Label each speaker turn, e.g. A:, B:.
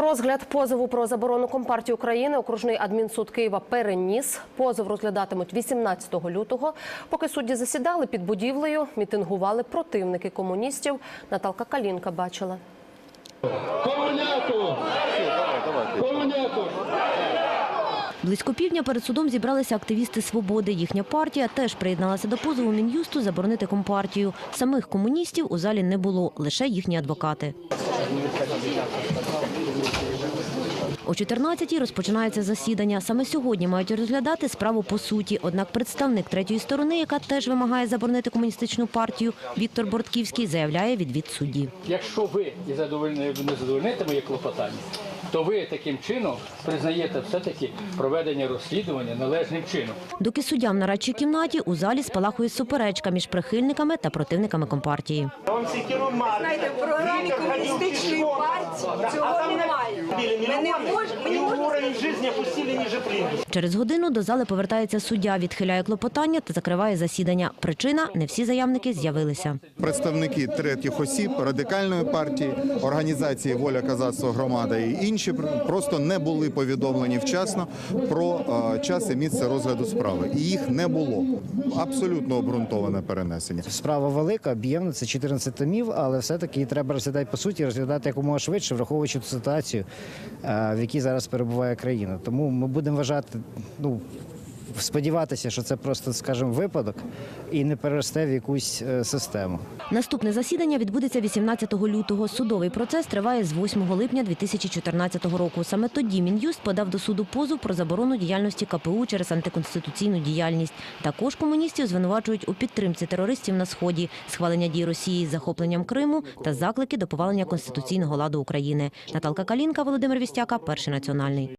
A: Розгляд позову про заборону Компартії України окружний адмінсуд Києва переніс. Позов розглядатимуть 18 лютого. Поки судді засідали під будівлею, мітингували противники комуністів. Наталка Калінка бачила.
B: Комуняку! Комуняку!
C: Близько півдня перед судом зібралися активісти свободи. Їхня партія теж приєдналася до позову мін'юсту заборонити компартію. Самих комуністів у залі не було, лише їхні адвокати. О 14-й розпочинається засідання. Саме сьогодні мають розглядати справу по суті. Однак представник третьої сторони, яка теж вимагає заборонити комуністичну партію, Віктор Бортківський заявляє відвід судді.
B: Якщо ви і задовольни- не задовольните моє клопотання, то ви таким чином признаєте все-таки проведення розслідування належним чином.
C: Доки суддя в нарадчій кімнаті у залі спалахує суперечка між прихильниками та противниками компартії.
D: Знаєте, в програмі комуністичної партії цього немає. Ми не можемо-.
C: Через годину до зали повертається суддя, відхиляє клопотання та закриває засідання. Причина не всі заявники з'явилися.
E: Представники третіх осіб, радикальної партії, організації Воля Казацтва Громада і інші пр- просто не були повідомлені вчасно про час і місце розгляду справи. І їх не було. Абсолютно обґрунтоване перенесення.
F: Справа велика, об'ємна, це 14 томів, але все-таки її треба розглядати по суті, розглядати якомога швидше, враховуючи ту ситуацію, в якій зараз перебуває країна. Тому ми будемо вважати, ну сподіватися, що це просто, скажімо, випадок і не переросте в якусь е, систему.
C: Наступне засідання відбудеться 18 лютого. Судовий процес триває з 8 липня 2014 року. Саме тоді Мін'юст подав до суду позов про заборону діяльності КПУ через антиконституційну діяльність. Також комуністів звинувачують у підтримці терористів на сході, схвалення дій Росії з захопленням Криму та заклики до повалення конституційного ладу України. Наталка Калінка, Володимир Вістяка, перший національний.